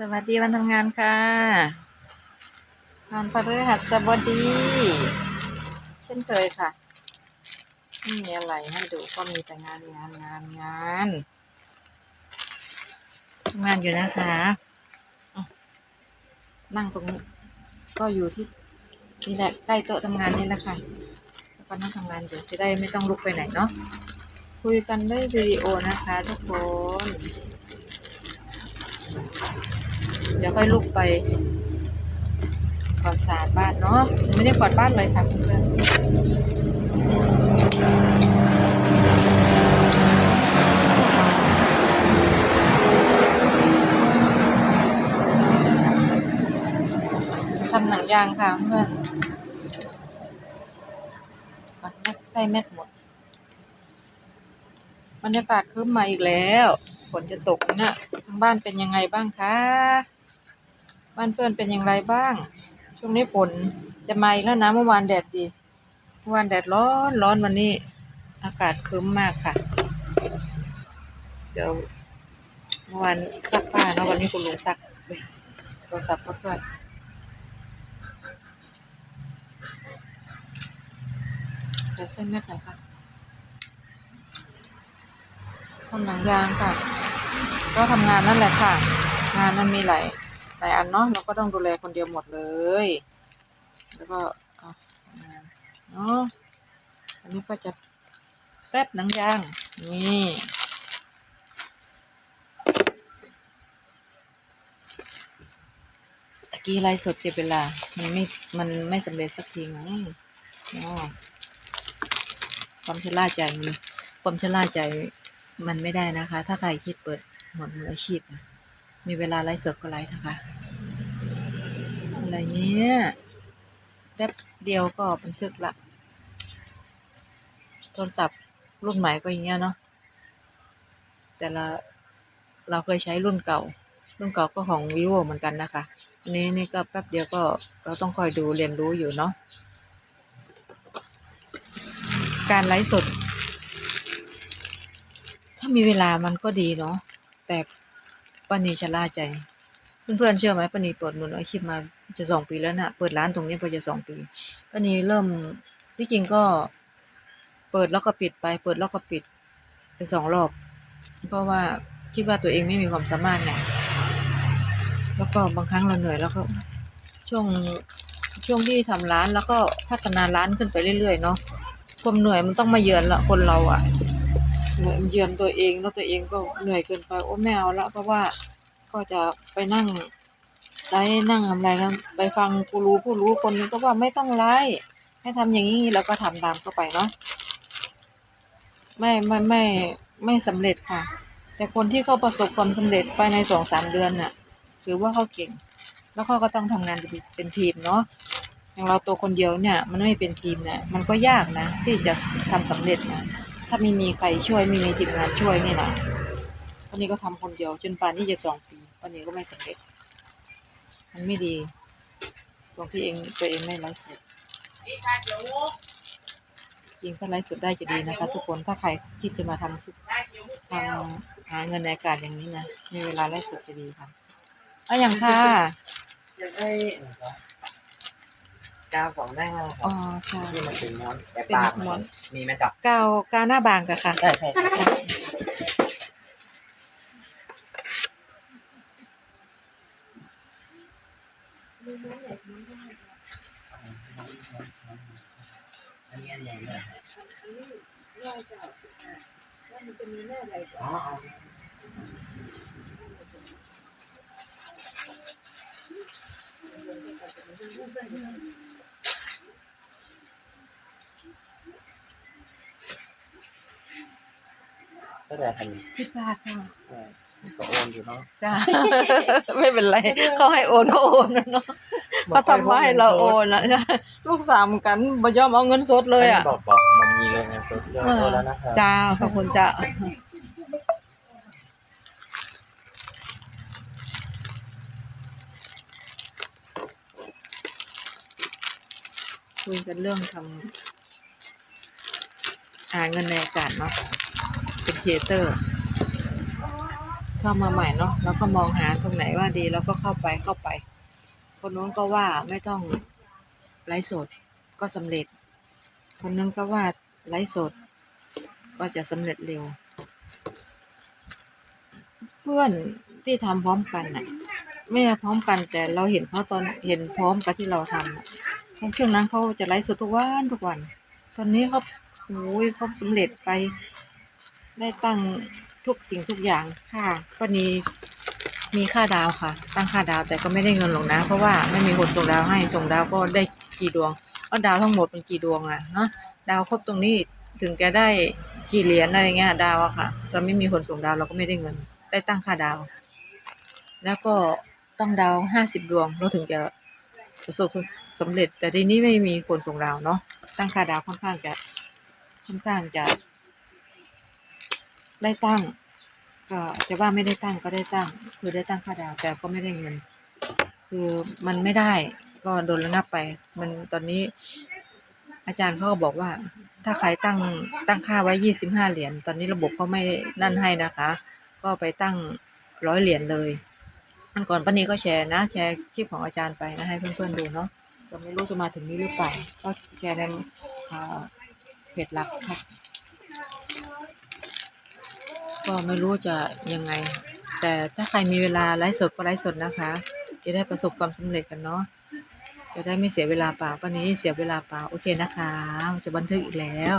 สวัสดีวันทำงานค่ะวันพฤหัสบดี เช่นเคยค่ะไม่มีอะไรให้ดูก็มีแต่งานงานงานงานทำงานอยู่นะคะะนั่งตรงนี้ ก็อยู่ที่นี่แหละใกล้โต๊ะทำงานนี่แหละค่ะแล้วก็นั่งทำงานอยู่จะได้ไม่ต้องลุกไปไหนเนาะคุยกันด้วยวิดีโอนะคะทุกคน เดี๋ยวค่อยลุกไปกวาดสาดบ้านเนาะไม่ได้กวาดบ้านเลยค่ะเพื่อนทำหนังยางค่ะเพื่อนก่อนแม็กใส่แม็กหมดบรรยากาศคืบมาอีกแล้ว นจะตกนะทางบ้านเป็นยังไงบ้างคะ บ้านเพื่อนเป็นอย่างไรบ้าง ช่วงนี้ฝนจะมาอีกแล้วนะเมื่อวานแดดดีเมื่อวานแดดร้อนร้อนวันนี้ อากาศครึ้มมากค่ะ เดี๋ยวเมื่อวานซักผ้าเนอะวันนี้คุณลุงซักเว้ยโทรศัพท์เพื่อนเดี๋ยวเส้นแม่หน่อยค่ะทำหนังยางค่ะ ก็ทำงานนั่นแหละค่ะ งานมันมีหลายหลายอันเนาะเราก็ต้องดูแลคนเดียวหมดเลย แล้วก็เนาะอันนี้ก็จะแป๊บหนังยางนี่ตะกี้ไรสดเก็บเวลา มันไม่ มันไม่สำเร็จสักทีไงเนาะความชะล่าใจมีความชะล่าใจ มันไม่ได้นะคะ ถ้าใครคิดเปิดหมดมืออาชีพ มีเวลาไลฟ์สดก็ไลฟ์นะคะ อะไรเนี้ยแป๊บเดียวก็บันทึกละ โทรศัพท์รุ่นใหม่ก็อย่างเงี้ยเนาะ แต่ละเราเคยใช้รุ่นเก่า รุ่นเก่าก็ของ vivo เหมือนกันนะคะ อันนี้นี่ก็แป๊บเดียวก็เราต้องคอยดูเรียนรู้อยู่เนาะ การไลฟ์สด ถ้ามีเวลามันก็ดีเนาะแต่ป้านีชะล่าใจ เพื่อนๆเชื่อไหมป้านีเปิดมืออาชีพมาจะสองปีแล้วนะ่ะเปิดร้านตรงนี้พอจะสองปีป้านีเริ่มที่จริงก็ เปิดแล้วก็ปิดไป เปิดแล้วก็ปิดไปสองรอบ เพราะว่าคิดว่าตัวเองไม่มีความสามารถไงแล้วก็บางครั้งเราเหนื่อยแล้วก็ช่วงช่วงที่ทำร้านแล้วก็พัฒนาร้านขึ้นไปเรื่อยๆเนาะความเหนื่อยมันต้องมาเยือนละคนเราอะ เหนื่อยมันเยือนตัวเองแล้วตัวเองก็เหนื่อยเกินไปโอ้ไม่เอาละเพราะว่าก็จะไปนั่งไลฟ์นั่งทำอะไรกันไปฟังผู้รู้ผู้รู้คนนึงก็ว่าไม่ต้องไลฟ์ให้ทำอย่างนี้แล้วก็ทำตามเข้าไปเนาะไม่ไม่ไม่ไม่สำเร็จค่ะ แต่คนที่เขาประสบความสำเร็จภายในสองสามเดือนน่ะ ถือว่าเขาเก่ง แล้วเขาก็ต้องทำงานเป็นทีมเนาะอย่างเราตัวคนเดียวเนี่ย มันไม่เป็นทีมเนี่ยมันก็ยากนะ ที่จะทำสำเร็จนะ ถ้าไม่มีใครช่วยไม่มีทีมงานช่วยนี่นะวันนี้ก็ทำคนเดียวจนป่านนี้จะสองปีวันนี้ก็ไม่สำเร็จมันไม่ดี ตรงที่เองตัวเองไม่ไลฟ์สดจริงถ้าไลฟ์สดได้จะดีนะคะ ทุกคนถ้าใครที่จะมาทำคลิปทำหาเงินในอากาศอย่างนี้นะมีเวลาไลฟ์สดจะดีค่ะเอาอย่างค่ะอยากได้ กาวสองหน้าคอ๋รัอบใช่ ที่มันเป็นม้วนแบบเป็นปากม้วน มีไหมครับกาวกาวหน้าบางกะค่ะ ใช่ใช่ใช่อันนี้อันใหญ่เลยอ๋อเอา ก็ได้ทันสิบบาทจ้าเออก็โอนอยู่เนาะจ้า ไม่เป็นไรเขาให้โอนก็โอนนะเนาะเขาทำมาให้เราโอนนะจ้ะลูกสามกันบ่ยอมเอาเงินสดเลยอะบอกบอกมันมีเลยเงินสดเยอะโอนแล้วนะครับจ้าขอบคุณจ้าคุยกันเรื่องทำหาเงินในอากาศเนาะ เป็นครีเอเตอร์ เข้ามาใหม่เนาะเราก็มองหาตรงไหนว่าดีเราก็เข้าไปเข้าไป คนนู้นก็ว่าไม่ต้องไลฟ์สดก็สำเร็จ คนนั้นก็ว่าไลฟ์สด ก็จะสำเร็จเร็ว เพื่อนที่ทำพร้อมกันน่ะไม่พร้อมกันแต่เราเห็นเขาตอนเห็นพร้อมกับที่เราทำน่ะช่วงนั้นเขาจะไลฟ์สดทุกวันทุกวัน ตอนนี้เขาโอ้ยเขาสำเร็จไป ได้ตั้งทุกสิ่งทุกอย่างค่ะก็นีมีค่าดาวค่ะ ตั้งค่าดาวแต่ก็ไม่ได้เงินหรอกนะ เพราะว่าไม่มีคนส่งดาวให้ส่งดาวก็ได้กี่ดวงเอาดาวทั้งหมดเป็นกี่ดวงอะเนาะดาวครบตรงนี้ถึงจะได้กี่เหรียญอะไรเงี้ยดาวอะค่ะเราไม่มีคนส่งดาวเราก็ไม่ได้เงิน ได้ตั้งค่าดาว แล้วก็ต้องดาวห้าสิบดวงเราถึงจะประสบความสำเร็จ แต่ทีนี้ไม่มีคนส่งดาวเนาะตั้งค่าดาวค่อนข้างจะค่อนข้างจะ ได้ตั้ง ก็จะว่าไม่ได้ตั้งก็ได้ตั้ง คือได้ตั้งค่าดาวแต่ก็ไม่ได้เงิน คือมันไม่ได้ก็โดนระงับไป มันตอนนี้ อาจารย์เขาก็บอกว่า ถ้าใครตั้งตั้งค่าไว้ยี่สิบห้าเหรียญตอนนี้ระบบเขาไม่นั่นให้นะคะ ก็ไปตั้งร้อยเหรียญเลยอันก่อนป้านี้ก็แชร์นะ แชร์คลิปของอาจารย์ไปนะให้เพื่อนๆดูเนาะก็ไม่รู้จะมาถึงนี้หรือเปล่าก็แชร์ในเพจหลักค่ะ ก็ไม่รู้จะยังไง แต่ถ้าใครมีเวลาไลฟ์สดก็ไลฟ์สดนะคะ จะได้ประสบความสำเร็จกันเนาะจะได้ไม่เสียเวลาเปล่าวันนี้เสียเวลาเปล่าโอเคนะคะ จะบันทึกอีกแล้ว